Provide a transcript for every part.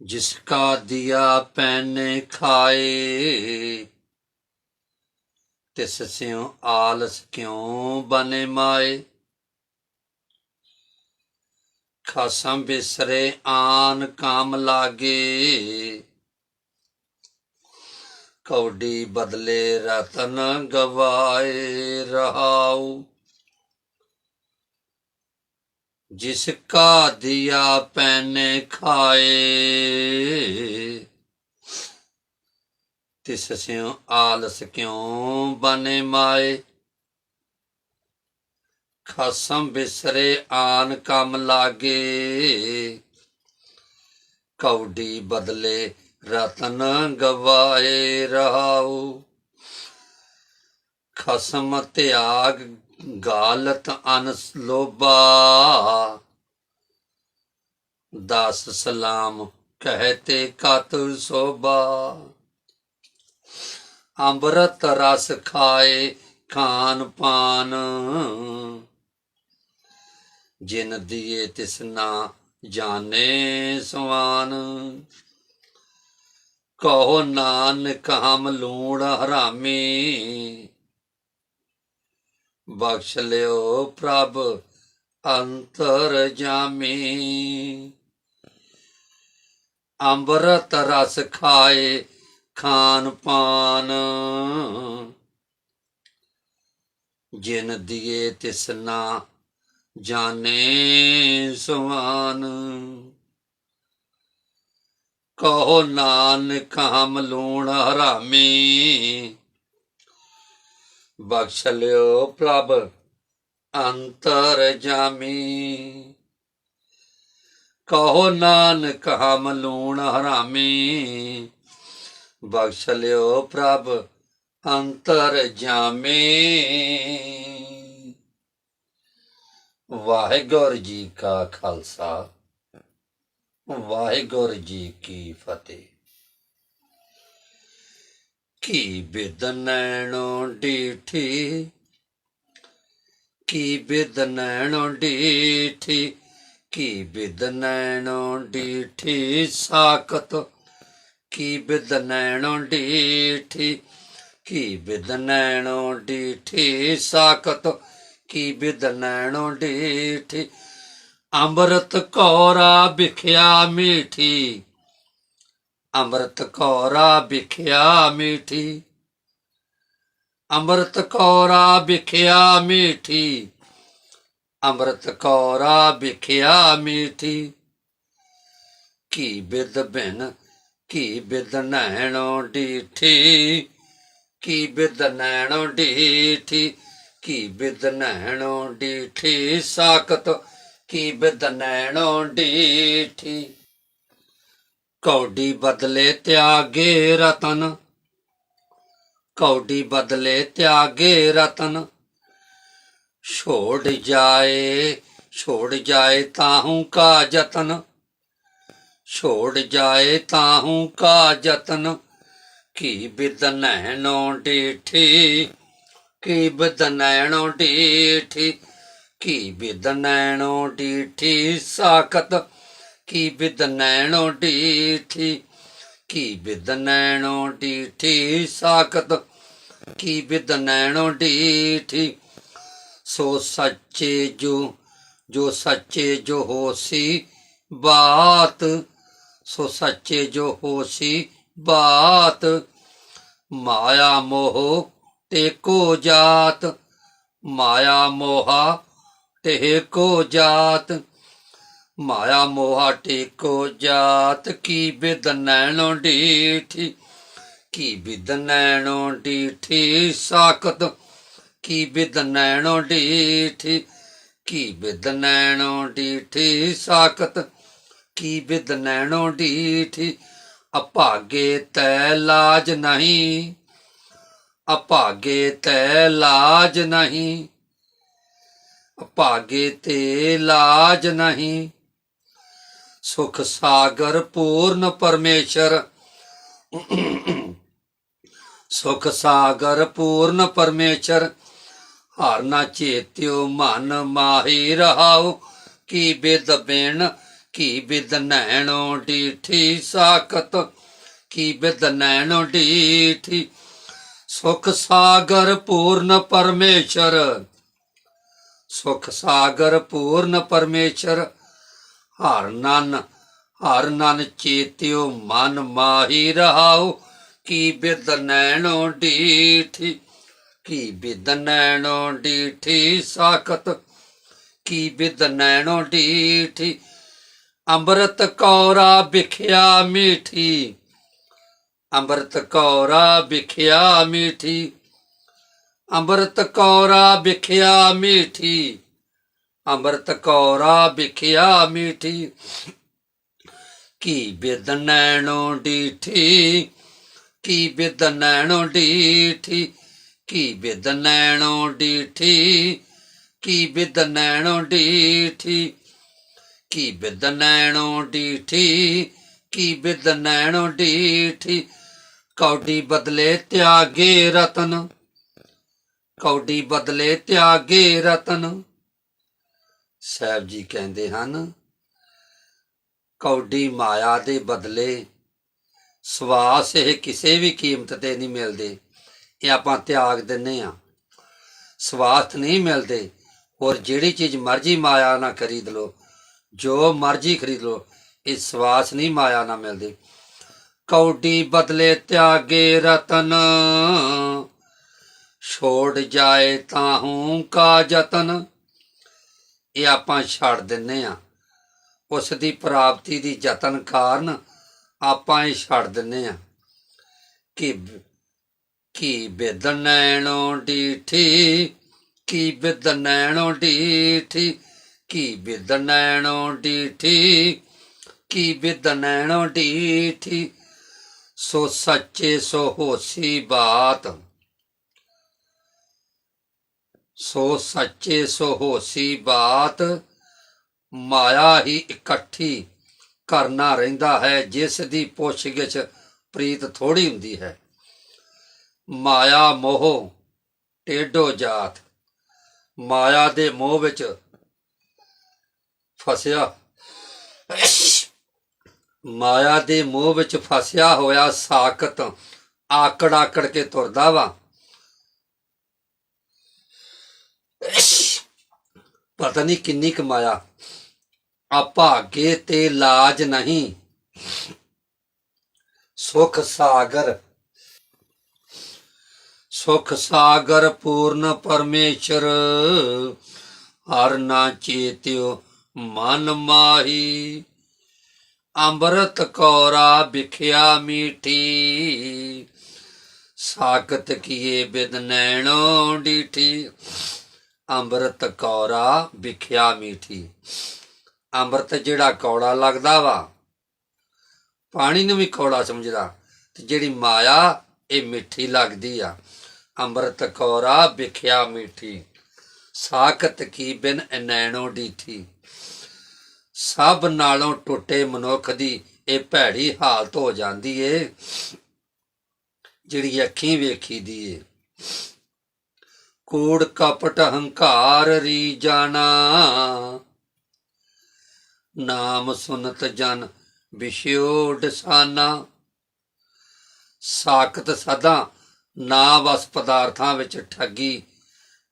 जिसका दिया पैने खाए तिस स्यों आलस क्यों बने माए खसम बिसरे आन काम लागे कौडी बदले रतन ਜਿਸ ਕਾ ਦਿਆ ਪੈਨੇ ਖਾਏ। ਤਿਸ ਸਿਉ ਆਲਸ ਕਿਉ ਬਨੇ ਮਾਏ? ਖਸਮ ਬਿਸਰੇ ਆਨ ਕੰਮ ਲਾਗੇ। ਕੌਡੀ ਬਦਲੇ ਰਤਨ ਗਵਾਏ ਰਹਾਉ। ਖਸਮ ਤਿਆਗ ਗਾਲਤ ਅਨਸ ਲੋਬਾ ਦਾਸ ਸਲਾਮ ਕਹਤੇ ਕਤ ਸੋਬਾ ਅੰਬਰਤ ਰਸ ਖਾਏ ਖਾਨ ਪਾਨ। ਜਿਨ ਦੀਏ ਤਿਸ ਨਾ ਜਾਣੇ ਸਵਾਨ। ਕਹੋ ਨਾਨਕ ਹਮ ਲੂਣ ਹਰਾਮੀ। ਬਖਸ਼ ਲਿਓ ਪ੍ਰਭ ਅੰਤਰ ਜਾਮੀ। ਅੰਮ੍ਰਿਤ ਰਸ ਖਾਏ ਖਾਨ ਪਾਨ। ਜਿਨ ਦੀਏ ਤਿਸਨਾ ਜਾਣੇ ਸੁਆਨ ਕਹੋ ਨਾਨਕ ਹਮ ਲੂਣ ਹਰਾਮੀ। ਬਖਸ਼ ਲਿਓ ਪ੍ਰਭ ਅੰਤਰ ਜਾਮੀ। ਕਹੋ ਨਾਨਕ ਹਮ ਲੂਣ ਹਰਾਮੀ। ਬਖਸ਼ ਲਿਓ ਪ੍ਰਭ ਅੰਤਰ ਜਾਮੀ। ਵਾਹਿਗੁਰੂ ਜੀ ਕਾ ਖਾਲਸਾ। ਵਾਹਿਗੁਰੂ ਜੀ ਕੀ ਫਤਿਹ। ਕੀ ਬਿਦ ਨੈਣੋ ਡੀਠੀ? ਕੀ ਬਿਦ ਨੈਣੋ ਡੀਠੀ? ਕੀ ਬਿਦ ਡੀਠੀ ਸਾਖਤ? ਕੀ ਬਿਦ ਨੈਣੋ ਡੀਠੀ? ਕੀ ਬਿਦ ਡੀਠੀ ਸਾਖਤ? ਕੀ ਬਿਦ ਡੀਠੀ? ਅੰਮ੍ਰਿਤ ਕੌਰਾ ਵਿਖਿਆ ਮੀਠੀ। ਅੰਮ੍ਰਿਤ ਕੌਰਾ ਵਿਖਿਆ ਮੀਠੀ। ਅੰਮ੍ਰਿਤ ਕੌਰਾ ਵਿਖਿਆ ਮੀਠੀ। ਅੰਮ੍ਰਿਤ ਕੌਰਾ ਵਿਖਿਆ ਮੀਠੀ। ਕੀ ਬਿਦ ਬਿਨ, ਕੀ ਬਿਦ ਨੈਣੋ ਡੀਠੀ। ਕੀ ਬਿਦ ਨੈਣੋ ਡੀਠੀ, ਕੀ ਬਿਦ ਨੈਣੋ ਡੀਠੀ। ਸਾਖਤ, ਕੀ ਬਿਦ ਨੈਣੋ ਡੀਠੀ। ਕੌਡੀ ਬਦਲੇ ਤਿਆਗੇ ਰਤਨ। ਕੌਡੀ ਬਦਲੇ ਤਿਆਗੇ ਰਤਨ। ਛੋੜ ਜਾਏ ਛੋੜ ਜਾਏ ਤਾਹੂ ਕਾ ਜਤਨ। ਛੋੜ ਜਾਏ ਤਾਹੂ ਕਾ ਯਤਨ ਕੀ ਬਿਦਨੈਣੋ ਡੀਠੀ, ਕੀ ਬਿਦ ਡੀਠੀ, ਕੀ ਬਿਦ ਡੀਠੀ ਸਾਖਤ। ਕੀ ਬਿਦ ਨੈਣੋ ਡੀਠੀ? ਕੀ ਬਿਦ ਨੈਣੋ ਡੀਠੀ ਸਾਖਤ? ਕੀ ਬਿਦ ਨੈਣੋ ਡੀਠੀ? ਸੋ ਸੱਚੇ ਜੋ ਜੋ ਸੱਚੇ ਜੋ ਹੋਸੀ ਬਾਤ, ਸੋ ਸੱਚੇ ਜੋ ਹੋਸੀ ਬਾਤ, ਮਾਇਆ ਮੋਹ ਤੇ ਕੋ ਜਾਤ, ਮਾਇਆ ਮੋਹਾ ਤੇ ਕੋ ਜਾਤ ਮਾਇਆ ਮੋਹਾ ਟੇਕੋ ਜਾਤ ਕੀ ਬਿਦ ਨੈਣੋ ਡੀਠੀ, ਕੀ ਬਿਦ ਨੈਣੋ ਡੀਠੀ ਸਾਖਤ, ਕੀ ਬਿਦ ਨੈਣੋ ਡੀਠੀ, ਕੀ ਬਿਦ ਨੈਣੋ ਡੀਠੀ ਸਾਖਤ, ਕੀ ਬਿਦ ਨੈਣੋ ਡੀਠੀ ਅਭਾਗੇ ਤੈ ਲਾਜ ਨਹੀਂ ਅਭਾਗੇ ਤੈ ਲਾਜ ਨਹੀਂ ਅਭਾਗੇ ਤੇ ਲਾਜ ਨਹੀਂ ਸੁਖ ਸਾਗਰ ਪੂਰਨ ਪਰਮੇਸ਼ਰ। ਸੁਖ ਸਾਗਰ ਪੂਰਨ ਪਰਮੇਸ਼ਰ, ਹਰ ਨਾ ਚੇਤਿਓ ਮਨ ਮਾਹੀ ਰਹਾਓ ਕੀ ਬਿਦ ਬਿਨ, ਕੀ ਬਿਦ ਨੈਣੋ ਡੀਠੀ ਸਾਖਤ। ਕੀ ਬਿਦ ਨੈਣੋ ਡੀਠੀ, ਸੁਖ ਸਾਗਰ ਪੂਰਨ ਪਰਮੇਸ਼ਰ। ਸੁਖ ਸਾਗਰ ਪੂਰਨ ਪਰਮੇਸ਼ਰ ਹਰ ਨਨ ਹਰ ਨਨ ਚੇਤਿਓ ਮਨ ਮਾਹੀ ਰਹਾਓ ਕੀ ਬਿਦ ਨੈਣੋ ਡੀਠੀ, ਕੀ ਬਿਦ ਨੈਣੋ ਡੀਠੀ ਸਾਖਤ, ਕੀ ਬਿਦ ਨੈਣੋ ਡੀਠੀ, ਅੰਮ੍ਰਿਤ ਕੌਰਾ ਵਿਖਿਆ ਮੀਠੀ, ਅੰਮ੍ਰਿਤ ਕੌਰਾ ਵਿਖਿਆ ਮੀਠੀ, ਅੰਮ੍ਰਿਤ ਕੌਰਾ ਵਿਖਿਆ ਮੀਠੀ ਅੰਮ੍ਰਿਤ ਕੌਰਾ ਵਿਖਿਆ ਮੀਠੀ। ਕੀ ਬਿਦ ਨੈਣੋ ਡੀਠੀ, ਕੀ ਬਿਦ ਨੈਣੋ ਡੀਠੀ, ਕੀ ਬਿਦ ਨੈਣੋ ਡੀਠੀ, ਕੀ ਬਿਦ ਨੈਣੋ ਡੀਠੀ, ਕੀ ਬਿਦ ਨੈਣੋ ਡੀਠੀ, ਕੀ ਬਿਦ ਨੈਣੋ ਡੀਠੀ। ਕੌਡੀ ਬਦਲੇ ਤਿਆਗੇ ਰਤਨ, ਕੌਡੀ ਬਦਲੇ ਤਿਆਗੇ ਰਤਨ। ਸਾਹਿਬ ਜੀ ਕਹਿੰਦੇ ਹਨ, ਕੌਡੀ ਮਾਇਆ ਦੇ ਬਦਲੇ ਸਵਾਸ ਇਹ ਕਿਸੇ ਵੀ ਕੀਮਤ ਤੇ ਨਹੀਂ ਮਿਲਦੇ। ਇਹ ਆਪਾਂ ਤਿਆਗ ਦਿੰਨੇ ਆ। ਸਵਾਸ ਨਹੀਂ ਮਿਲਦੇ। ਔਰ ਜਿਹੜੀ ਚੀਜ਼ ਮਰਜ਼ੀ ਮਾਇਆ ਨਾ ਖਰੀਦ ਲੋ ਜੋ ਮਰਜ਼ੀ ਖਰੀਦ ਲੋ ਇਹ ਸਵਾਸ ਨਹੀਂ ਮਾਇਆ ਨਾ ਮਿਲਦੇ। ਕੌਡੀ ਬਦਲੇ ਤਿਆਗੇ ਰਤਨ, ਛੋੜ ਜਾਏ ਤਾਂ ਹੂੰ ਕਾ ਯਤਨ ਇਹ ਆਪਾਂ ਛੱਡ ਦਿੰਨੇ ਆ। ਉਸ ਦੀ ਪ੍ਰਾਪਤੀ ਦੀ ਯਤਨ ਕਾਰਨ ਆਪਾਂ ਇਹ ਛੱਡ ਦਿੰਨੇ ਆ। ਕਿ, ਕੀ ਬਿਦ ਡੀਠੀ, ਕੀ ਬਿਦ ਨੈਣੋ ਡੀਠੀ, ਕੀ ਬਿਦ ਨੈਣੋ ਡੀਠੀ, ਕੀ ਬਿਦ ਡੀਠੀ। ਸੋ ਸੱਚੇ ਸੋ ਹੋਸੀ ਬਾਤ। ਸੋ ਸੱਚੇ ਸੋ ਹੋਸੀ ਬਾਤ, ਮਾਇਆ ਹੀ ਇਕੱਠੀ ਕਰਨਾ ਰਹਿੰਦਾ ਹੈ, ਜਿਸ ਦੀ ਪੁੱਛਗਿਛ ਪ੍ਰੀਤ ਥੋੜੀ ਹੁੰਦੀ ਹੈ। ਮਾਇਆ ਮੋਹ ਟੇਡੋ ਜਾਤ, ਮਾਇਆ ਦੇ ਮੋਹ ਵਿੱਚ ਫਸਿਆ। ਮਾਇਆ ਦੇ ਮੋਹ ਵਿੱਚ ਫਸਿਆ ਹੋਇਆ ਸਾਖਤ ਆਕੜ ਆਕੜ ਕੇ ਤੁਰਦਾ ਵਾ। ਪਤਾ ਨਹੀਂ ਕਿੰਨੀ ਕਮਾਇਆ। ਆ ਭਾਗੇ ਤੇ ਲਾਜ ਨਹੀਂ। ਸੁਖ ਸਾਗਰ। ਸੁਖ ਸਾਗਰ ਪੂਰਨ ਪਰਮੇਸ਼ਰ। ਹਰ ਨਾ ਚੇਤਿਓ ਮਨ ਮਾਹੀ। ਅੰਮ੍ਰਿਤ ਕੌਰਾ ਵਿਖਿਆ ਮੀਠੀ। ਸਾਕਤ ਕੀਏ ਬਿਦ ਨੈਣੋ ਡੀਠੀ। ਅੰਮ੍ਰਿਤ ਕੌਰਾ ਵਿਖਿਆ ਮੀਠੀ। ਅੰਮ੍ਰਿਤ ਜਿਹੜਾ ਕੌੜਾ ਲੱਗਦਾ ਵਾ, ਪਾਣੀ ਨੂੰ ਵੀ ਕੌੜਾ ਸਮਝਦਾ, ਤੇ ਜਿਹੜੀ ਮਾਇਆ, ਇਹ ਮਿੱਠੀ ਲੱਗਦੀ ਆ। ਅੰਮ੍ਰਿਤ ਕੌਰਾ ਵਿਖਿਆ ਮੀਠੀ। ਸਾਖਤ ਕੀ ਬਿਨ ਨੈਣੋ ਡੀਠੀ। ਸਭ ਨਾਲੋਂ ਟੁੱਟੇ ਮਨੁੱਖ ਦੀ ਇਹ ਭੈੜੀ ਹਾਲਤ ਹੋ ਜਾਂਦੀ ਏ, ਜਿਹੜੀ ਅੱਖੀਂ ਵੇਖੀ ਦੀ ਏ। ਕੂੜ ਕਪਟ ਹੰਕਾਰ ਰੀ ਜਾਣਾ। ਨਾਮ ਸੁਨਤ ਜਨ ਵਿਸ਼ਿਓ ਡਸਾਨਾ। ਸਾਖਤ ਸਦਾ ਨਾ ਵਸ ਪਦਾਰਥਾਂ ਵਿੱਚ ਠੱਗੀ,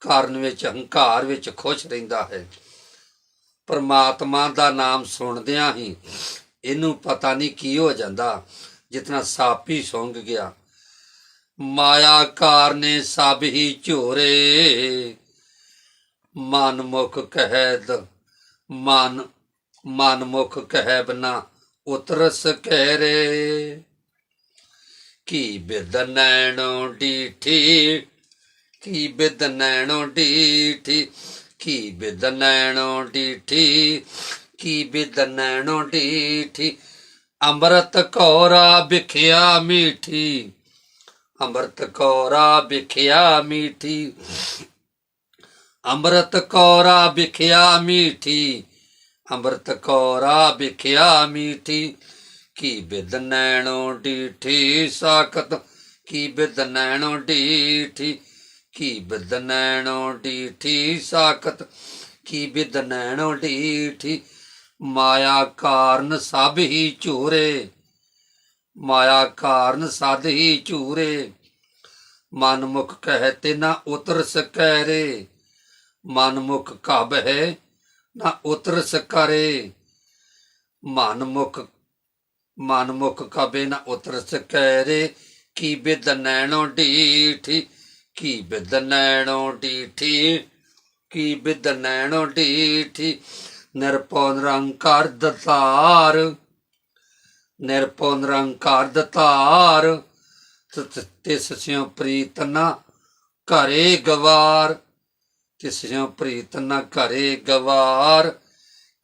ਕਰਨ ਵਿੱਚ ਹੰਕਾਰ ਵਿੱਚ ਖੁਸ਼ ਰਹਿੰਦਾ ਹੈ। ਪਰਮਾਤਮਾ ਦਾ ਨਾਮ ਸੁਣਦਿਆਂ ਹੀ ਇਹਨੂੰ ਪਤਾ ਨਹੀਂ ਕੀ ਹੋ ਜਾਂਦਾ, ਜਿਤਨਾ ਸਾਪੀ ਸੁੰਘ ਗਿਆ। ਮਾਇਆ ਕਾਰਨੇ ਸਭ ਹੀ ਝੋਰੇ। ਮਨ ਮੁਖ ਕਹਿਦ, ਮਨ ਮਨ ਮੁਖ ਕਹਿ ਬਨਾ ਉਤਰਸ ਕਹਿ ਰੇ ਕੀ ਬਿਦ ਨੈਣੋ ਡੀਠੀ, ਕੀ ਬਿਦ ਨੈਣੋ ਡੀਠੀ, ਕੀ ਬਿਦ ਨੈਣੋ ਡੀਠੀ, ਕੀ ਬਿਦ ਨੈਣੋ ਡੀਠੀ। ਅੰਮ੍ਰਿਤ ਕੌਰਾ ਵਿਖਿਆ ਮੀਠੀ। ਅੰਮ੍ਰਿਤ ਕੌਰਾ ਵਿਖਿਆ ਮੀਠੀ। ਅੰਮ੍ਰਿਤ ਕੌਰਾ ਵਿਖਿਆ ਮੀਠੀ। ਅੰਮ੍ਰਿਤ ਕੌਰਾ ਵਿਖਿਆ ਮੀਠੀ। ਕੀ ਬਿਦ ਨੈਣੋ ਡੀਠੀ ਸਾਖਤ? ਕੀ ਬਿਦ ਨੈਣੋ ਡੀਠੀ? ਕੀ ਬਿਦ ਨੈਣੋ ਡੀਠੀ ਸਾਖਤ? ਕੀ ਬਿਦ ਨੈਣੋ ਡੀਠੀ? ਮਾਇਆ ਕਾਰਨ ਸਭ ਹੀ ਝੂਰੇ। ਮਾਇਆ ਕਾਰਨ ਸਦ ਹੀ ਝੂਰੇ। ਮਨ ਮੁਖ ਕਹਤੇ ਨਾ ਉਤਰ ਸਕੈ ਰੇ ਮਨ ਕਬ ਹੈ ਨਾ ਉਤਰ ਸਕਰੇ। ਮਨ ਮੁਖ ਕਬੇ ਨਾ ਉਤਰ ਸਕੈ ਰੇ ਕੀ ਬਿਦ ਨੈਣੋ ਡੀਠੀ ਕੀ ਬਿਦ ਨੈਣੋ ਡੀਠੀ ਕੀ ਬਿਦ ਨੈਣੋ ਡੀਠੀ ਨਿਰਪਉ ਨਿਰੰਕਾਰ ਦਤਾਰ। ਨਿਰਪਉ ਨਿਰੰਕਾਰ ਦਤਾਰ, ਤਿਸ- ਤਿਸ ਸਿਉ ਪ੍ਰੀਤ ਨਾ ਘਰੇ ਗਵਾਰ। ਤਿਸ ਸਿਉ ਪ੍ਰੀਤ ਨਾ ਘਰੇ ਗਵਾਰ,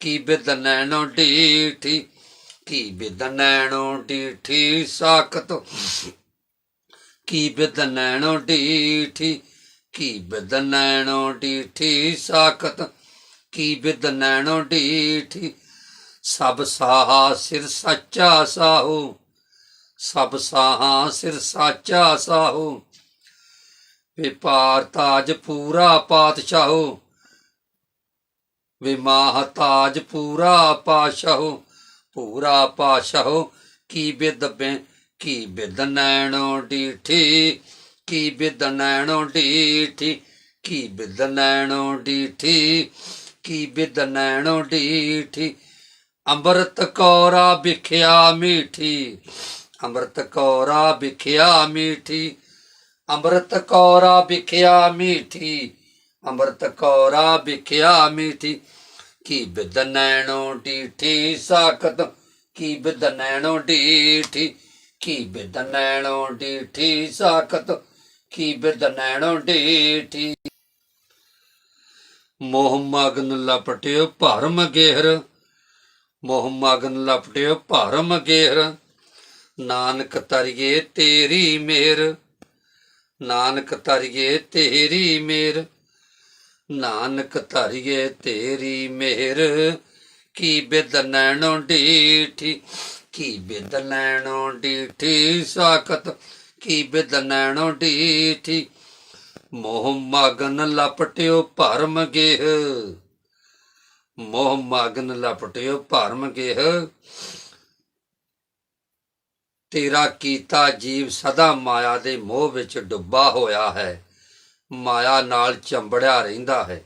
ਕੀ ਬਿਦ ਨੈਣੋ ਡੀਠੀ ਕੀ ਬਿਦ ਨੈਣੋ ਡੀਠੀ ਸਾਖਤ। ਕੀ ਬਿਦ ਨੈਣੋ ਡੀਠੀ ਕੀ ਬਿਦ ਨੈਣੋ ਡੀਠੀ ਸਾਖਤ। ਕੀ ਬਿਦ ਨੈਣੋ ਡੀਠੀ ਸਭ ਸਾਹਾ ਸਿਰ ਸੱਚਾ ਸਾਹੂ। ਸਭ ਸਾਹਾ ਸਿਰ ਸਾਚਾ ਸਾਹੂ। ਵਿਪਾਰ ਤਾਜ ਪੂਰਾ ਪਾਤਸ਼ਾਹੂ। ਵਿਮਾਹ ਤਾਜ ਪੂਰਾ ਪਾਸ਼ਾਹੂ ਪੂਰਾ ਪਾਸ਼ਾਹੂ ਕੀ ਬਿਦ ਬੈ, ਕੀ ਬਿਦ ਨੈਣੋ ਡੀਠੀ। ਕੀ ਬਿਦ ਨੈਣੋ ਡੀਠੀ, ਕੀ ਬਿਦ ਨੈਣੋ ਡੀਠੀ। ਕੀ ਬਿਦ ਨੈਣੋ ਡੀਠੀ ਅੰਮ੍ਰਿਤ ਕੌਰਾ ਵਿਖਿਆ ਮੀਠੀ, ਅੰਮ੍ਰਿਤ ਕੌਰਾ ਵਿਖਿਆ ਮੀਠੀ, ਅੰਮ੍ਰਿਤ ਕੌਰਾ ਵਿਖਿਆ ਮੀਠੀ, ਅੰਮ੍ਰਿਤ ਕੌਰਾ ਵਿਖਿਆ ਮੀਠੀ। ਕੀ ਬਿਦ ਨੈਣੋ ਡੀਠੀ ਸਾਖਤ, ਕੀ ਬਿਦ ਨੈਣੋ ਡੀਠੀ, ਕੀ ਬਿਦ ਨੈਣੋ ਡੀਠੀ ਸਾਖਤ, ਕੀ ਬਿਦ ਨੈਣੋ ਡੀਠੀ। ਮੋਹ ਮਗਨ ਲਪਟਿਓ ਭਰਮ ਗੇਹਰ ਮੋਹ ਮਗਨ ਲਪਟਿਓ ਭਰਮ ਗੇਰ। ਨਾਨਕ ਤਰੀਏ ਤੇਰੀ ਮੇਰ। ਨਾਨਕ ਤਰੀਏ ਤੇਰੀ ਮੇਰ। ਨਾਨਕ ਧਰਿਏ ਤੇਰੀ ਮੇਰ। ਕੀ ਬਿਦ ਨੈਣੋ ਡੀਠੀ, ਕੀ ਬਿਦ ਨੈਣੋ ਡੀਠੀ ਸਾਖਤ, ਕੀ ਬਿਦ ਨੈਣੋ ਡੀਠੀ। ਮੋਹ ਮਗਨ ਲਪਟਿਓ ਭਰਮ ਗੇਹ ਮੋਹ ਮਗਨ ਲਪਟਿਓ ਭਰਮ ਗੇਹ ਤੇਰਾ ਕੀਤਾ ਜੀਵ ਸਦਾ ਮਾਇਆ ਦੇ ਮੋਹ ਵਿੱਚ ਡੁੱਬਾ ਹੋਇਆ ਹੈ। ਮਾਇਆ ਨਾਲ ਚੰਬੜਿਆ ਰਹਿੰਦਾ ਹੈ।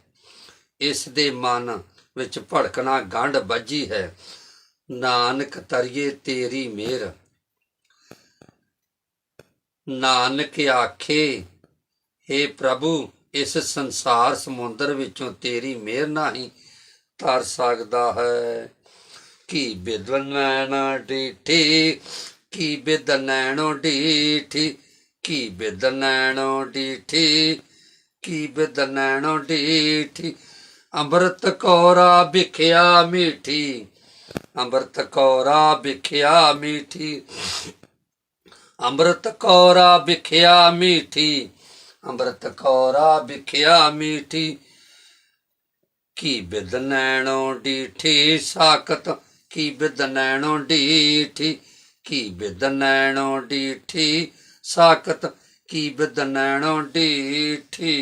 ਇਸ ਦੇ ਮਨ ਵਿੱਚ ਭੜਕਣਾ ਗੰਢ ਵੱਜੀ ਹੈ। ਨਾਨਕ ਤਰੀਏ ਤੇਰੀ ਮਿਹਰ। ਨਾਨਕ ਆਖੇ हे ਪ੍ਰਭੂ, ਇਸ ਸੰਸਾਰ ਸਮੁੰਦਰ ਵਿੱਚੋਂ ਤੇਰੀ ਮਿਹਰ ਨਹੀਂ ਤਰ ਸਕਦਾ ਹੈ। ਕੀ ਬਿਦਵਨ ਨੈਣਾ ਡੀਠੀ, ਕੀ ਬਿਦ ਨੈਣੋ ਡੀਠੀ, ਕੀ ਬਿਦ ਨੈਣੋ ਡੀਠੀ, ਕੀ ਬਿਦ ਡੀਠੀ। ਅੰਮ੍ਰਿਤ ਕੌਰਾ ਵਿਖਿਆ ਮੀਠੀ, ਅੰਮ੍ਰਿਤ ਕੌਰਾ ਵਿਖਿਆ ਮੀਠੀ। ਅੰਮ੍ਰਿਤ ਕੌਰਾ ਵਿਖਿਆ ਮੀਠੀ, ਅੰਮ੍ਰਿਤ ਕੌਰਾ ਵਿਖਿਆ ਮੀਠੀ। ਕੀ ਬਿਦ ਨੈਣੋ ਡੀਠੀ ਸਾਖਤ? ਕੀ ਬਿਦ ਨੈਣੋ ਡੀਠੀ? ਕੀ ਬਿਦ ਨੈਣੋ ਡੀਠੀ ਸਾਖਤ? ਕੀ ਬਿਦ ਨੈਣੋ ਡੀਠੀ?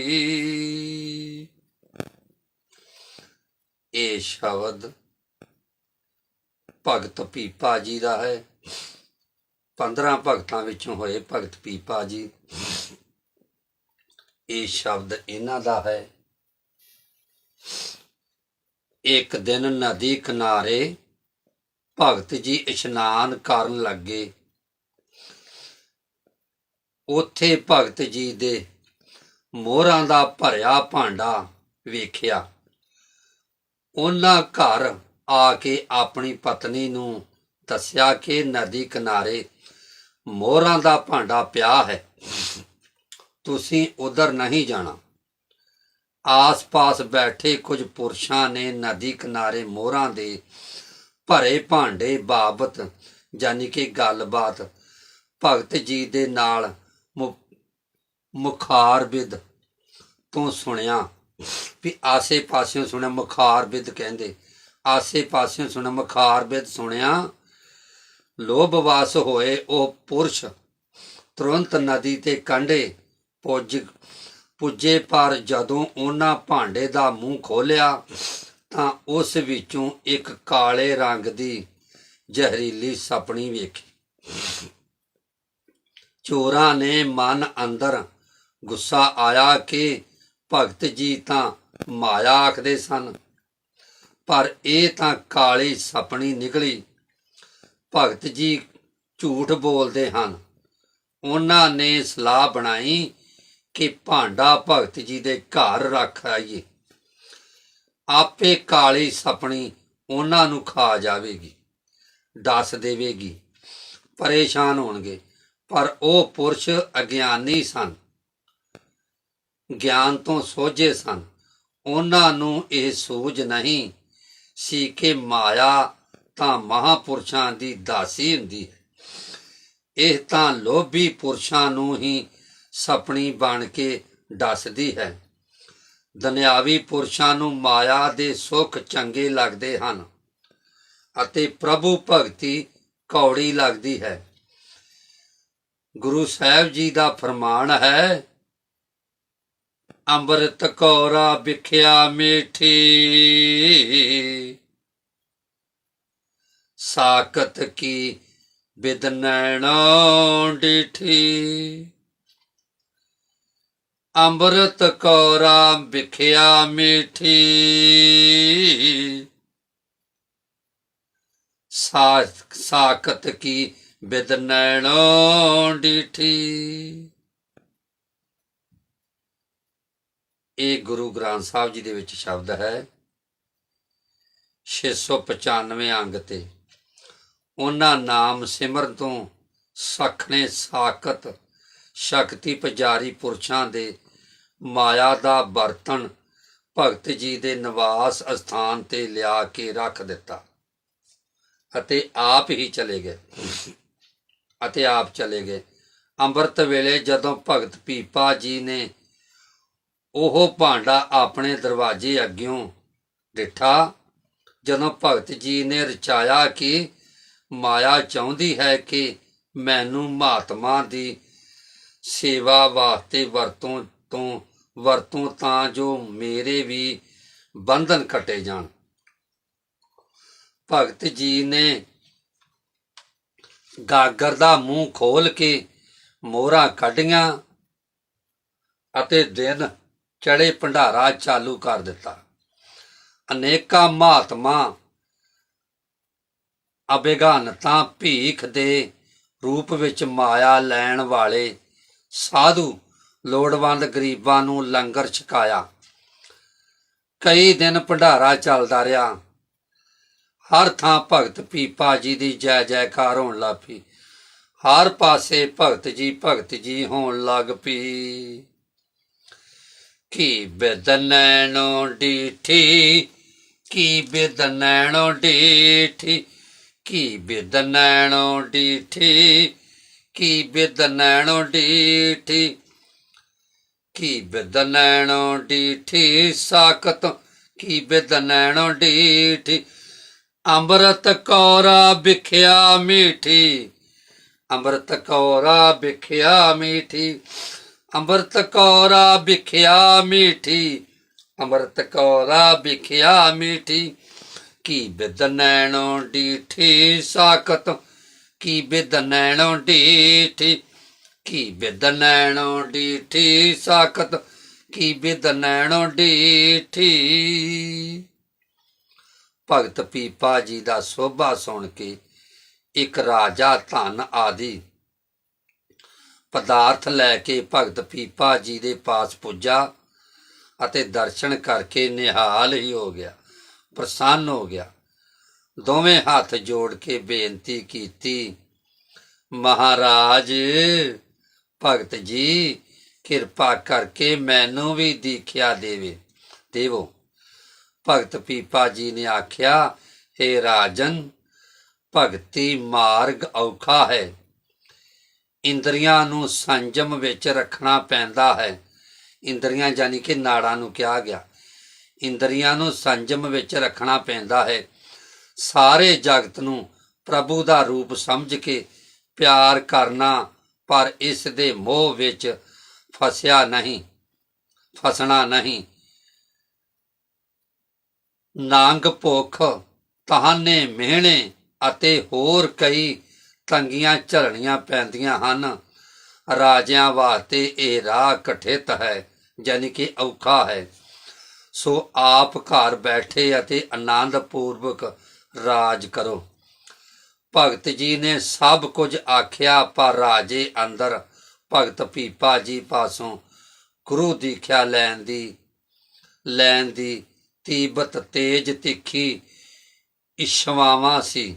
ਇਹ ਸ਼ਬਦ ਭਗਤ ਪੀਪਾ ਜੀ ਦਾ ਹੈ। 15 ਭਗਤਾਂ ਵਿੱਚੋਂ ਹੋਏ ਭਗਤ ਪੀਪਾ ਜੀ। ਇਹ ਸ਼ਬਦ ਇਹਨਾਂ ਦਾ ਹੈ। ਇੱਕ ਦਿਨ ਨਦੀ ਕਿਨਾਰੇ ਭਗਤ ਜੀ ਇਸ਼ਨਾਨ ਕਰਨ ਲੱਗੇ। ਉੱਥੇ ਭਗਤ ਜੀ ਦੇ ਮੋਹਰਾਂ ਦਾ ਭਰਿਆ ਭਾਂਡਾ ਵੇਖਿਆ। ਉਹਨਾਂ ਘਰ ਆ ਕੇ ਆਪਣੀ ਪਤਨੀ ਨੂੰ ਦੱਸਿਆ ਕਿ ਨਦੀ ਕਿਨਾਰੇ ਮੋਹਰਾਂ ਦਾ ਭਾਂਡਾ ਪਿਆ ਹੈ। ਤੁਸੀਂ ਉਧਰ ਨਹੀਂ ਜਾਣਾ। ਆਸ-ਪਾਸ ਬੈਠੇ ਕੁਝ ਪੁਰਸ਼ਾਂ ਨੇ ਨਦੀ ਕਿਨਾਰੇ ਮੋਹਰਾਂ ਦੇ ਭਰੇ ਭਾਂਡੇ ਬਾਬਤ ਯਾਨੀ ਕਿ ਗੱਲਬਾਤ, ਭਗਤ ਜੀ ਦੇ ਨਾਲ ਮੁਖਾਰਬਿਦ ਤੋਂ ਸੁਣਿਆ ਵੀ ਆਸੇ ਪਾਸਿਓਂ ਸੁਣਿਆ ਮੁਖਾਰਬਿਦ ਕਹਿੰਦੇ ਆਸੇ ਪਾਸਿਓਂ ਸੁਣਿਆ ਮੁਖਾਰਬਿਦ ਸੁਣਿਆ ਲੋਭਵਾਸ ਹੋਏ ਉਹ ਪੁਰਸ਼ ਤੁਰੰਤ ਨਦੀ ਤੇ ਕੰਢੇ ਪੁੱਜ ਪੁੱਜੇ, ਪਰ ਜਦੋਂ ਉਹਨਾਂ ਭਾਂਡੇ ਦਾ ਮੂੰਹ ਖੋਲਿਆ ਤਾਂ ਉਸ ਵਿੱਚੋਂ ਇੱਕ ਕਾਲੇ ਰੰਗ ਦੀ ਜ਼ਹਿਰੀਲੀ ਸਪਣੀ ਵੇਖੀ। ਚੋਰਾਂ ਨੇ ਮਨ ਅੰਦਰ ਗੁੱਸਾ ਆਇਆ ਕਿ ਭਗਤ ਜੀ ਤਾਂ ਮਾਇਆ ਆਖਦੇ ਸਨ, ਪਰ ਇਹ ਤਾਂ ਕਾਲੀ ਸਪਣੀ ਨਿਕਲੀ। ਭਗਤ ਜੀ ਝੂਠ ਬੋਲਦੇ ਹਨ। ਉਹਨਾਂ ਨੇ ਸਲਾਹ ਬਣਾਈ ਕਿ ਭਾਂਡਾ ਭਗਤ ਜੀ ਦੇ ਘਰ ਰੱਖ ਆਈਏ। ਆਪੇ ਕਾਲੀ ਸਪਣੀ ਉਹਨਾਂ ਨੂੰ ਖਾ ਜਾਵੇਗੀ, ਦੱਸ ਦੇਵੇਗੀ, ਪਰੇਸ਼ਾਨ ਹੋਣਗੇ, ਪਰ ਉਹ ਪੁਰਸ਼ ਅਗਿਆਨੀ ਸਨ, ਗਿਆਨ ਤੋਂ ਸੋਝੇ ਸਨ। ਉਹਨਾਂ ਨੂੰ ਇਹ ਸੂਝ ਨਹੀਂ ਸੀ ਕਿ ਮਾਇਆ ਤਾਂ ਮਹਾਪੁਰਸ਼ਾਂ ਦੀ ਦਾਸੀ ਹੁੰਦੀ ਹੈ। ਇਹ ਤਾਂ ਲੋਭੀ ਪੁਰਸ਼ਾਂ ਨੂੰ ਹੀ ਸਪਣੀ ਬਣ ਕੇ ਦੱਸਦੀ ਹੈ। ਦੁਨਿਆਵੀ ਪੁਰਸ਼ਾਂ ਨੂੰ ਮਾਇਆ ਦੇ ਸੁੱਖ ਚੰਗੇ ਲੱਗਦੇ ਹਨ ਅਤੇ ਪ੍ਰਭੂ ਭਗਤੀ ਕੌੜੀ ਲੱਗਦੀ ਹੈ। ਗੁਰੂ ਸਾਹਿਬ ਜੀ ਦਾ ਫਰਮਾਨ ਹੈ, ਅੰਮ੍ਰਿਤ ਕੌਰਾ ਵਿਖਿਆ ਮੀਠੀ। ਸਾਕਤ ਕੀ ਬਿਦਨੈਣਾ ਡਿਠੀ। ਅੰਮ੍ਰਿਤ ਕੌਰਾ ਵਿਖਿਆ ਮੀਠੀ। ਸਾ- ਕੀ ਬਿਦ ਨੈਣੋ ਇਹ ਗੁਰੂ ਗ੍ਰੰਥ ਸਾਹਿਬ ਜੀ ਦੇ ਵਿੱਚ ਸ਼ਬਦ ਹੈ। 695 ਅੰਗ ਤੇ। ਉਹਨਾਂ ਨਾਮ ਸਿਮਰਨ ਤੋਂ ਸਖਣੇ ਸਾਕਤ ਸ਼ਕਤੀ ਪੁਜਾਰੀ ਪੁਰਸ਼ਾਂ ਦੇ ਮਾਇਆ ਦਾ ਬਰਤਨ ਭਗਤ ਜੀ ਦੇ ਨਿਵਾਸ ਅਸਥਾਨ ਤੇ ਲਿਆ ਕੇ ਰੱਖ ਦਿੱਤਾ ਅਤੇ ਆਪ ਹੀ ਚਲੇ ਗਏ। ਅਤੇ ਆਪ ਚਲੇ ਗਏ। ਅੰਮ੍ਰਿਤ ਵੇਲੇ ਜਦੋਂ ਭਗਤ ਪੀਪਾ ਜੀ ਨੇ ਉਹ ਭਾਂਡਾ ਆਪਣੇ ਦਰਵਾਜ਼ੇ ਅੱਗਿਓਂ ਡਿਠਾ ਜਦੋਂ ਭਗਤ ਜੀ ਨੇ ਰਚਾਇਆ ਕਿ ਮਾਇਆ ਚਾਹੁੰਦੀ ਹੈ ਕਿ ਮੈਨੂੰ ਮਹਾਤਮਾ ਦੀ ਸੇਵਾ ਵਾਸਤੇ ਵਰਤੋਂ ਤੋਂ ਵਰਤੋਂ ਤਾਂ ਜੋ ਮੇਰੇ ਵੀ ਬੰਧਨ ਕਟੇ ਜਾਣ। ਭਗਤ ਜੀ ਨੇ ਗਾਗਰ ਦਾ ਮੂੰਹ ਖੋਲ ਕੇ ਮੋਹਰਾਂ ਕੱਢੀਆਂ ਅਤੇ ਦਿਨ ਚੜੇ ਭੰਡਾਰਾ ਚਾਲੂ ਕਰ ਦਿੱਤਾ। ਅਨੇਕਾਂ ਮਹਾਤਮਾ ਅਬੇਗਾਨਤਾ ਭੀਖ ਦੇ ਰੂਪ ਵਿੱਚ ਮਾਇਆ ਲੈਣ ਵਾਲੇ ਸਾਧੂ ਲੋੜਵੰਦ ਗਰੀਬਾਂ ਨੂੰ ਲੰਗਰ ਛਕਾਇਆ। ਕਈ ਦਿਨ ਭੰਡਾਰਾ ਚੱਲਦਾ ਰਿਹਾ। ਹਰ ਥਾਂ ਭਗਤ ਪੀਪਾ ਜੀ ਦੀ ਜੈ ਜੈਕਾਰ ਹੋਣ ਲੱਗ ਪਈ। ਹਰ ਪਾਸੇ ਭਗਤ ਜੀ ਭਗਤ ਜੀ ਹੋਣ ਲੱਗ ਪਈ। ਕੀ ਬਿਦਨੈਣੋ ਡੀਠੀ, ਕੀ ਬਿਦਨੈਣੋ ਡੀਠੀ, ਕੀ ਬਿਦਨੈਣੋ ਡੀਠੀ, ਕੀ ਬਿਦਨੈਣੋ ਡੀਠੀ ਕੀ ਬਿਦਨੈਣੋ ਡੀਠੀ ਸਾਕਤ ਕੀ ਬਿਦਨੈਣੋ ਡੀਠੀ? ਅੰਮ੍ਰਿਤ ਕੌਰਾ ਵਿਖਿਆ ਮੀਠੀ। ਅੰਮ੍ਰਿਤ ਕੌਰਾ ਵਿਖਿਆ ਮੀਠੀ। ਅੰਮ੍ਰਿਤ ਕੌਰਾ ਵਿਖਿਆ ਮੀਠੀ। ਅੰਮ੍ਰਿਤ ਕੌਰਾ ਵਿਖਿਆ ਮੀਠੀ। ਕੀ ਬਿਦ ਨੈਣੋ ਡੀਠੀ ਸਾਕਤ ਕੀ ਬਿਦ ਨੈਣੋ ਡੀਠੀ? ਕੀ ਬਿਦ ਨੈਣੋ ਡੀਠੀ ਸਾਕਤ ਕੀ ਬਿਦ ਨੈਣੋ ਡੀਠੀ? ਭਗਤ ਪੀਪਾ ਜੀ ਦਾ ਸੋਭਾ ਸੁਣ ਕੇ ਇੱਕ ਰਾਜਾ ਧਨ ਆਦਿ ਪਦਾਰਥ ਲੈ ਕੇ ਭਗਤ ਪੀਪਾ ਜੀ ਦੇ ਪਾਸ ਪੁੱਜਾ ਅਤੇ ਦਰਸ਼ਨ ਕਰਕੇ ਨਿਹਾਲ ਹੀ ਹੋ ਗਿਆ, ਪ੍ਰਸੰਨ ਹੋ ਗਿਆ। ਦੋਵੇਂ ਹੱਥ ਜੋੜ ਕੇ ਬੇਨਤੀ ਕੀਤੀ, ਮਹਾਰਾਜ ਭਗਤ ਜੀ, ਕਿਰਪਾ ਕਰਕੇ ਮੈਨੂੰ ਵੀ ਦੀਖਿਆ ਦੇਵੇ। ਦੇਵੋ, ਭਗਤ ਪੀਪਾ ਜੀ ਨੇ ਆਖਿਆ हे ਰਾਜਨ, ਭਗਤੀ ਮਾਰਗ ਔਖਾ ਹੈ। ਇੰਦਰੀਆਂ ਨੂੰ ਸੰਜਮ ਵਿੱਚ ਰੱਖਣਾ ਪੈਂਦਾ ਹੈ। ਇੰਦਰੀਆਂ ਯਾਨੀ ਕਿ ਨਾੜਾਂ ਨੂੰ ਕਿਹਾ ਗਿਆ। ਇੰਦਰੀਆਂ ਨੂੰ ਸੰਜਮ ਵਿੱਚ ਰੱਖਣਾ ਪੈਂਦਾ ਹੈ। ਸਾਰੇ ਜਗਤ ਨੂੰ ਪ੍ਰਭੂ ਦਾ ਰੂਪ ਸਮਝ ਕੇ ਪਿਆਰ ਕਰਨਾ ਪਰ ਇਸ ਦੇ ਮੋਹ ਵਿੱਚ ਫਸਿਆ ਨਹੀਂ, ਫਸਣਾ ਨਹੀਂ। ਨੰਗ ਭੁੱਖ, ਤਹਾਨੇ ਮਿਹਣੇ ਅਤੇ ਹੋਰ ਕਈ ਤੰਗੀਆਂ ਝੱਲਣੀਆਂ ਪੈਂਦੀਆਂ ਹਨ। ਰਾਜਿਆਂ ਵਾਸਤੇ ਇਹ ਰਾਹ ਕਠਿਤ ਹੈ ਯਾਨੀ ਕਿ ਔਖਾ ਹੈ। ਸੋ ਆਪ ਘਰ ਬੈਠੇ ਅਤੇ ਆਨੰਦ ਪੂਰਵਕ ਰਾਜ ਕਰੋ। ਭਗਤ ਜੀ ਨੇ ਸਭ ਕੁਝ ਆਖਿਆ, ਪਰ ਰਾਜੇ ਅੰਦਰ ਭਗਤ ਪੀਪਾ ਜੀ ਪਾਸੋਂ ਗੁਰੂ ਦੀਖਿਆ ਲੈਣ ਦੀ ਲੈਣ ਦੀ ਤੀਬਤ ਤੇਜ ਤਿੱਖੀ ਇਸ਼ਵਾਵਾਂ ਸੀ।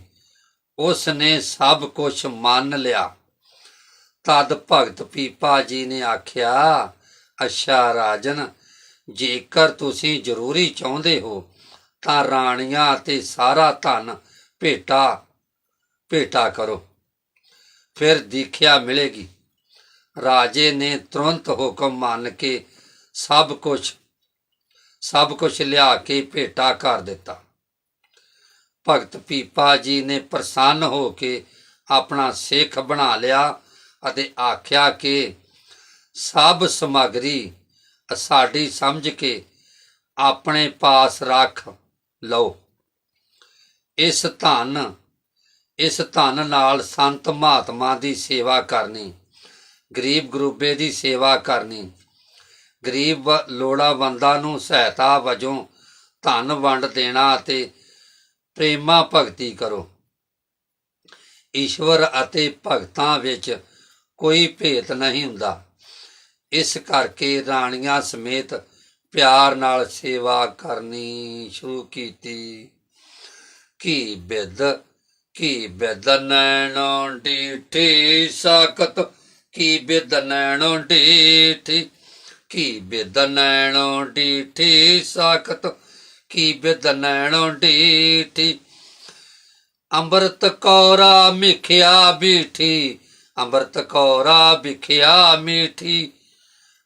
ਉਸ ਨੇ ਸਭ ਕੁਝ ਮੰਨ ਲਿਆ। ਤਦ ਭਗਤ ਪੀਪਾ ਜੀ ਨੇ ਆਖਿਆ, ਅੱਛਾ ਰਾਜਨ, ਜੇਕਰ ਤੁਸੀਂ ਜ਼ਰੂਰੀ ਚਾਹੁੰਦੇ ਹੋ, ਤਾਂ ਰਾਣੀਆਂ ਤੇ ਸਾਰਾ ਧਨ ਭੇਟਾ। ਭੇਟਾ ਕਰੋ। ਫਿਰ ਦੀਖਿਆ ਮਿਲੇਗੀ। ਰਾਜੇ ਨੇ ਤੁਰੰਤ ਹੁਕਮ ਮੰਨ ਕੇ ਸਭ ਕੁਝ ਸਭ ਕੁਝ ਲਿਆ ਕੇ ਭੇਟਾ ਕਰ ਦਿੱਤਾ। ਭਗਤ ਪੀਪਾ ਜੀ ਨੇ ਪ੍ਰਸੰਨ ਹੋ ਕੇ ਆਪਣਾ ਸਿੱਖ ਬਣਾ ਲਿਆ ਅਤੇ ਆਖਿਆ ਕਿ ਸਭ ਸਮਗਰੀ ਸਾਡੀ ਸਮਝ ਕੇ ਆਪਣੇ ਪਾਸ ਰੱਖ ਲਓ। ਇਸ ਧਨ ਇਸ ਧਨ ਨਾਲ ਸੰਤ ਮਹਾਤਮਾ ਦੀ ਸੇਵਾ ਕਰਨੀ, ਗਰੀਬ ਗਰੂਬੇ ਦੀ ਸੇਵਾ ਕਰਨੀ, ਗਰੀਬ ਲੋੜਾਵੰਦਾਂ ਨੂੰ ਸਹਾਇਤਾ ਵਜੋਂ ਧਨ ਵੰਡ ਦੇਣਾ ਅਤੇ ਪ੍ਰੇਮਾ ਭਗਤੀ ਕਰੋ। ਈਸ਼ਵਰ ਅਤੇ ਭਗਤਾਂ ਵਿੱਚ ਕੋਈ ਭੇਤ ਨਹੀਂ ਹੁੰਦਾ। ਇਸ ਕਰਕੇ ਰਾਣੀਆਂ ਸਮੇਤ ਪਿਆਰ ਨਾਲ ਸੇਵਾ ਕਰਨੀ ਸ਼ੁਰੂ ਕੀਤੀ। ਕੀ ਬਿਦ ਕੀ ਬਿਦ ਨੈਣੋ ਡੀਠੀ ਸਾਕਤ ਕੀ ਬਿਦ ਨੈਣੋ ਡੀਠੀ? ਕੀ ਬਿਦ ਨੈਣੋ ਡੀਠੀ ਸਾਕਤ ਕੀ ਬਿਦ ਡੀਠੀ? ਅੰਮ੍ਰਿਤ ਕੌਰਾ ਮਿਖਿਆ ਬੀਠੀ ਅੰਮ੍ਰਿਤ ਕੌਰਾ ਵਿਖਿਆ ਮੀਠੀ।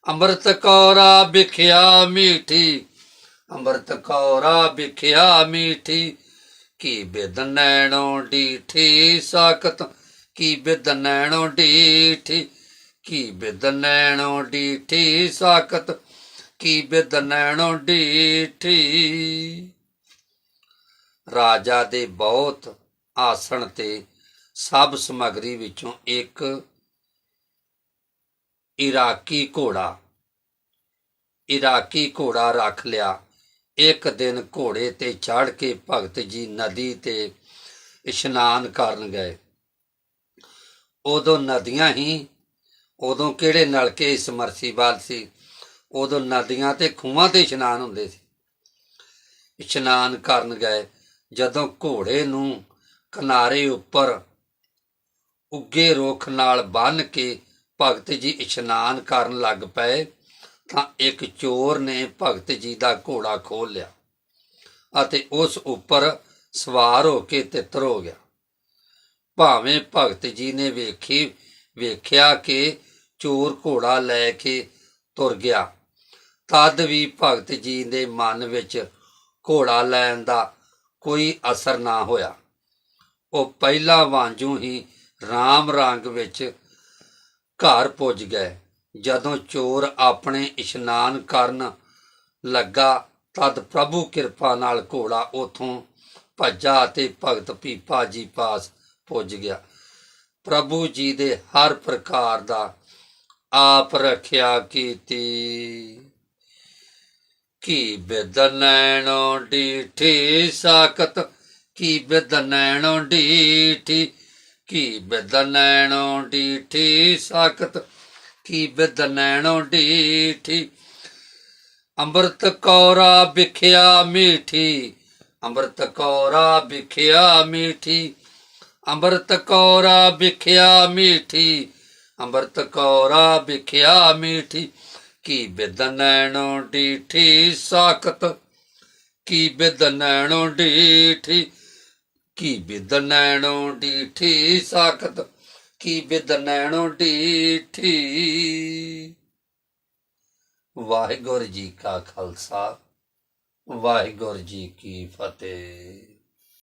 ਅੰਮ੍ਰਿਤ ਕੌਰਾ ਵਿਖਿਆ ਮੀਠੀ। ਅੰਮ੍ਰਿਤ ਕੌਰਾ ਵਿਖਿਆ ਮੀਠੀ। ਕੀ ਬਿਦ ਨੈਣੋ ਡੀਠੀ ਸਾਕਤ ਕੀ ਬਿਦ ਨੈਣੋ ਡੀਠੀ? ਕੀ ਬਿਦ ਨੈਣੋ ਡੀਠੀ ਸਾਕਤ ਕੀ ਬਿਦ ਨੈਣੋ ਡੀਠੀ? ਰਾਜਾ ਦੇ ਬਹੁਤ ਆਸਣ ਤੇ ਸਭ ਸਮਗਰੀ ਵਿੱਚੋਂ ਇੱਕ ਇਰਾਕੀ ਘੋੜਾ ਇਰਾਕੀ ਘੋੜਾ ਰੱਖ ਲਿਆ। ਇੱਕ ਦਿਨ ਘੋੜੇ ਤੇ ਚੜ ਕੇ ਭਗਤ ਜੀ ਨਦੀ ਤੇ ਇਸ਼ਨਾਨ ਕਰਨ ਗਏ। ਉਦੋਂ ਨਦੀਆਂ ਹੀ, ਉਦੋਂ ਕਿਹੜੇ ਨਲਕੇ ਸਮਰਸੀਬਲ ਸੀ? ਉਦੋਂ ਨਦੀਆਂ ਤੇ ਖੂਹਾਂ ਤੇ ਇਸ਼ਨਾਨ ਹੁੰਦੇ ਸੀ। ਇਸ਼ਨਾਨ ਕਰਨ ਗਏ। ਜਦੋਂ ਘੋੜੇ ਨੂੰ ਕਿਨਾਰੇ ਉੱਪਰ ਉੱਗੇ ਰੁੱਖ ਨਾਲ ਬੰਨ ਕੇ ਭਗਤ ਜੀ ਇਸ਼ਨਾਨ ਕਰਨ ਲੱਗ ਪਏ ਤਾਂ ਇੱਕ ਚੋਰ ਨੇ ਭਗਤ ਜੀ ਦਾ ਘੋੜਾ ਖੋਲ ਲਿਆ ਅਤੇ ਉਸ ਉੱਪਰ ਸਵਾਰ ਹੋ ਕੇ ਤਿੱਤਰ ਹੋ ਗਿਆ। ਭਾਵੇਂ ਭਗਤ ਜੀ ਨੇ ਵੇਖੀ, ਵੇਖਿਆ ਕਿ ਚੋਰ ਘੋੜਾ ਲੈ ਕੇ ਤੁਰ ਗਿਆ, ਤਦ ਵੀ ਭਗਤ ਜੀ ਦੇ ਮਨ ਵਿੱਚ ਘੋੜਾ ਲੈਣ ਦਾ ਕੋਈ ਅਸਰ ਨਾ ਹੋਇਆ। ਉਹ ਪਹਿਲਾ ਵਾਂਝੂ ਹੀ ਰਾਮ ਰੰਗ ਵਿੱਚ ਘਰ ਪੁੱਜ ਗਏ। ਜਦੋਂ ਚੋਰ ਆਪਣੇ ਇਸ਼ਨਾਨ ਕਰਨ ਲੱਗਾ, ਤਦ ਪ੍ਰਭੂ ਕਿਰਪਾ ਨਾਲ ਘੋੜਾ ਉਥੋਂ ਭੱਜਾ ਅਤੇ ਭਗਤ ਪੀਪਾ ਜੀ ਪਾਸ ਪੁੱਜ ਗਿਆ। ਪ੍ਰਭੂ ਜੀ ਦੇ ਹਰ ਪ੍ਰਕਾਰ ਦਾ ਆਪ ਰੱਖਿਆ ਕੀਤੀ। ਕੀ ਬਿਦ ਨੈਣੋ ਡੀਠੀ ਸਾਕਤ ਕੀ ਬਿਦ ਨੈਣੋ ਡੀਠੀ? ਕੀ ਬਿਦ ਨੈਣੋ ਡੀਠੀ ਸਾਕਤ ਕੀ ਬਿਦ ਨੈਣੋ ਡੀਠੀ ਅੰਮ੍ਰਿਤ ਕੌਰਾ ਵਿਖਿਆ ਮੀਠੀ। ਅੰਮ੍ਰਿਤ ਕੌਰਾ ਵਿਖਿਆ ਮੀਠੀ। ਅੰਮ੍ਰਿਤ ਕੌਰਾ ਵਿਖਿਆ ਮੀਠੀ। ਅੰਮ੍ਰਿਤ ਕੌਰਾ ਵਿਖਿਆ ਮੀਠੀ। ਕੀ ਬਿਦ ਨੈਣੋ ਡੀਠੀ ਸਾਖਤ। ਕੀ ਬਿਦ ਨੈਣੋ ਡੀਠੀ ਕੀ ਬਿਦ ਨੈਣੋ ਡੀਠੀ ਸਾਕਤ ਕੀ ਬਿਦ ਨੈਣੋ ਡੀਠੀ ਵਾਹਿਗੁਰੂ ਜੀ ਕਾ ਖਾਲਸਾ ਵਾਹਿਗੁਰੂ ਜੀ ਕੀ ਫਤਿਹ।